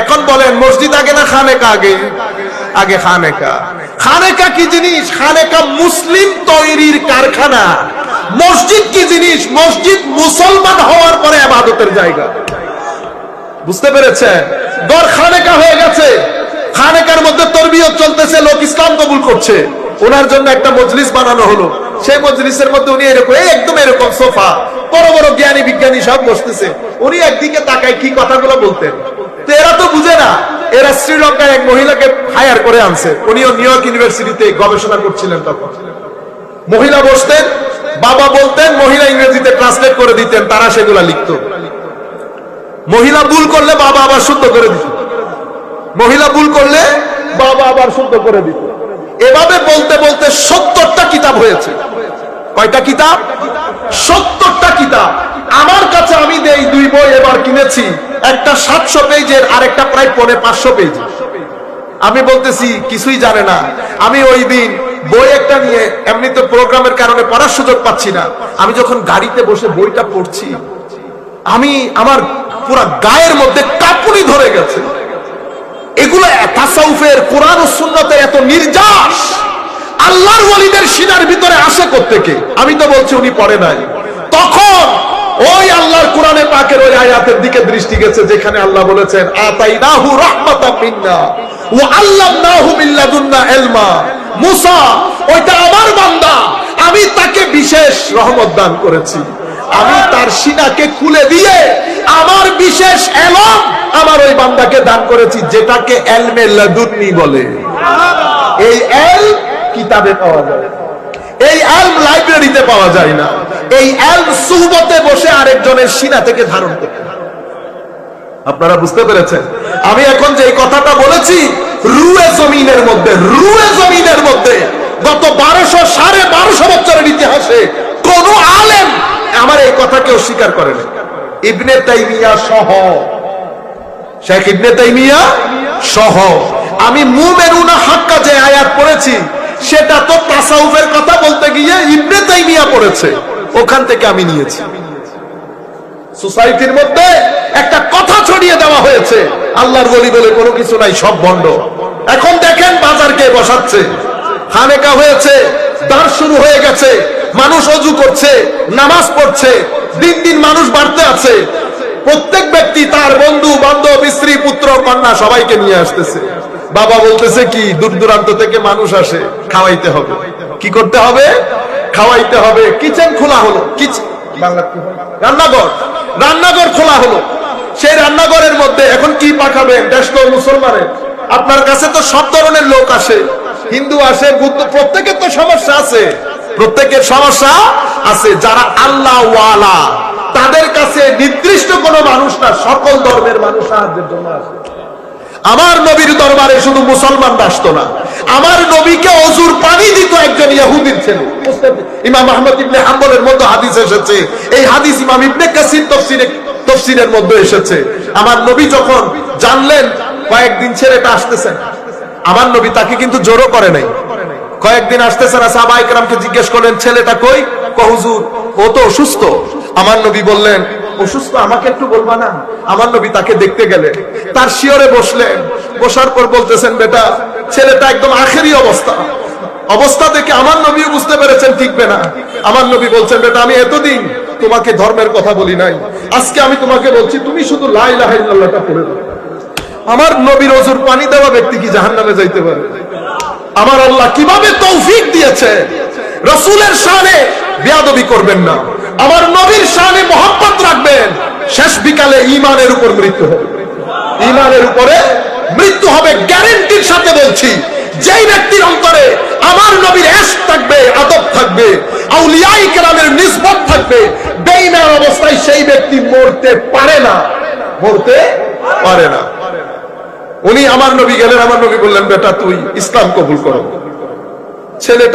এখন বলেন, মসজিদ আগে না খানেকা আগে? আগে খানেকা। খানেকা কি জিনিস? খানেকা মুসলিম তৈরির কারখানা। মসজিদ কি জিনিস? মসজিদ মুসলমান হওয়ার পরে আবাদতের জায়গা। বুঝতে পেরেছেন? গড় খানেকা হয়ে গেছে। খানেকার মধ্যে তরবিয়ত চলতেছে, লোক ইসলাম কবুল করছে। ওনার জন্য একটা মজলিস বানানো হলো। সেই মজলিসের মধ্যে উনি এরকম এই একদম এরকম সোফা। বড় বড় জ্ঞানী বিজ্ঞানী সব বসতেছে। উনি একদিকে তাকায় কি কথাগুলো বলতেন? এরা তো বুঝে না। এরা শ্রীলঙ্কায় এক মহিলাকে হায়ার করে আনছে। উনিও নিউ ইয়র্ক ইউনিভার্সিটিতে গবেষণা করছিলেন তখন। মহিলা বসতেন, বাবা বলতেন, মহিলা ইংরেজিতে ট্রান্সলেট করে দিতেন, তারা সেগুলা লিখতো। মহিলা ভুল করলে বাবা আবার শুদ্ধ করে দিত। মহিলা ভুল করলে বাবা আবার শুদ্ধ করে দিত। এভাবে বলতে বলতে সত্তরটা কিতাব হয়েছে। কয়টা কিতাব? সত্তরটা কিতাব। আমার কাছে আমি দেই দুই বই এবার কিনেছি একটা সাতশো পেজের আর একটা প্রায় পনে পাঁচশো পেজ। আমি বলতেছি, কিছুই জানে না। আমি ওই দিন বই একটা নিয়ে, এমনি তো প্রোগ্রামের কারণে পড়ার সুযোগ পাচ্ছি না। আমি যখন গাড়িতে বসে বইটা পড়ছি, আমি আমার পুরা গায়ের মধ্যে কাপুনি ধরে গেছে। এগুলো তাসাউফের কোরআন ও সুন্নতের এত নির্যাস, আল্লাহর ওয়ালিদের সিনার ভিতরে আসে কোত্থেকে? আমি তো বলছি উনি পড়ে নাই। তখন ওই আল্লাহর কোরআনে পাকের ওই আয়াতের দিকে দৃষ্টি গেছে, যেখানে আল্লাহ বলেছেন, আতাইনাহু রাহমাতাম মিন্না ওয়া আল্লামনাহু মিন লাদুন্না ইলমা। মুসা, ওইটা আমার বান্দা, আমি তাকে বিশেষ রহমত দান করেছি। আমি তার সিনাকে খুলে দিয়ে আমার বিশেষ এলম আমার ওই বান্দাকে দান করেছি, যেটাকে এলমে লাদুন্নি বলে। এই এল কিতাবে পাওয়া যায়। এই এলম লাইব্রেরিতে পাওয়া যায় না। এই এলম সুহবতে বসে আরেকজনের সিনা থেকে ধারণ করতে আপনারা বুঝতে পেরেছেন? আমি এখন যে কথাটা বলেছি, রুয়ে জমিনের মধ্যে, রুয়ে জমিনের মধ্যে গত বারোশো সাড়ে বারোশো বছরের ইতিহাসে কোন আলেম আমার এই কথা কেউ স্বীকার করে না ইবনে তাইমিয়া সহ। শেখ ইবনে তাইমিয়া সহ। আমি মুমেনুনা হাক্কা যে আয়াত পড়েছি, সেটা তো তাসাউফের কথা বলতে গিয়ে ইবনে তাইমিয়া পড়েছে। ওখান থেকে আমি নিয়েছি। সোসাইটির মধ্যে একটা কথা ছড়িয়ে দেওয়া হয়েছে। আল্লাহর বলি বলে কোনো কিছু নাই, সব বন্ধ। এখন দেখেন বাজার কে বসাচ্ছে। হানেকা হয়েছে, দাঁড় শুরু হয়ে গেছে। মানুষ অজু করছে, নামাজ পড়ছে, দিন দিন মানুষ বাড়তে আছে। প্রত্যেক ব্যক্তি, তার বন্ধু, বান্ধব, স্ত্রী, পুত্র, কন্যা সবাইকে নিয়ে আসতেছে। বাবা বলতেছে কি, দূর দূরান্ত থেকে মানুষ আসে, খাওয়াইতে হবে। কি করতে হবে? খাওয়াইতে হবে। কিচেন খোলা হলো? রান্নাঘর। রান্নাঘর খোলা হলো। সেই রান্নাঘরের মধ্যে এখন কি পাঠাবেন? দেশ তো মুসলমানের। আপনার কাছে তো সব ধরনের লোক আসে। হিন্দু আসে, বুদ্ধ, প্রত্যেকের তো সমস্যা আছে। প্রত্যেকের সমস্যা আছে। যারা আল্লাহ তাদের কাছে নির্দিষ্ট কোনো মানুষ না। সকল ধর্মের মানুষ সাহায্যের জন্য আসে। আমার নবীর দরবারে শুধু মুসলমান আসতো না। আমার নবীকে অজুর পানি দিত একজন ইহুদির ছেলে। ইমাম আহমদ ইবনে হাম্বলের মধ্যে হাদিস এসেছে। এই হাদিস ইমাম ইবনে কাসির তফসিরে তফসিরের মধ্যে এসেছে। আমার নবী যখন জানলেন, কয়েকদিন ছেলেটা আসতেছেন আমার নবী তাকে কিন্তু জোরও করে নাই। কয়েকদিন আসতেছে না সাহাবা জিজ্ঞেস করলেন, ছেলেটা কই? কহুজুর ও তো অসুস্থ। আমার নবী বললেন অসুস্থ, আমাকে একটু বলবা না? আমার নবী তাকে দেখতে গেলেন। তার শিওরে বসলেন। বসার পর বলতেছেন, বেটা, ছেলেটা একদম আখেরি অবস্থা। অবস্থা দেখে আমার নবীও বুঝতে পেরেছেন ঠিকবে না? আমার নবী বলছেন, বেটা, আমি এতদিন তোমাকে ধর্মের কথা বলি নাই। আজকে আমি তোমাকে বলছি, তুমি শুধু লাই লাহাইল্লাহটা পড়ে দাও। আমার নবীর অজুর পানি দেওয়া ব্যক্তি কি জাহান নামে যাইতে পারে? আমার আল্লাহ কীভাবে তৌফিক দিয়েছে? রসুলের শানে বেয়াদবি করবেন না। আমার ইমানের উপর মৃত্যু হবে। ইমানের উপরে মৃত্যু হবে গ্যারেন্টির সাথে বলছি। যেই ব্যক্তির অন্তরে আমার নবীর এস থাকবে, আদব থাকবে, আউলিয়াই কেরামের নিসবত থাকবে বেইমান অবস্থায় সেই ব্যক্তি মরতে পারে না। মরতে পারে না। উনি আমার নবী গেলেন, আমার নবী বললেন, বেটা, তুই ইসলাম কবুল করো। ছেলেটা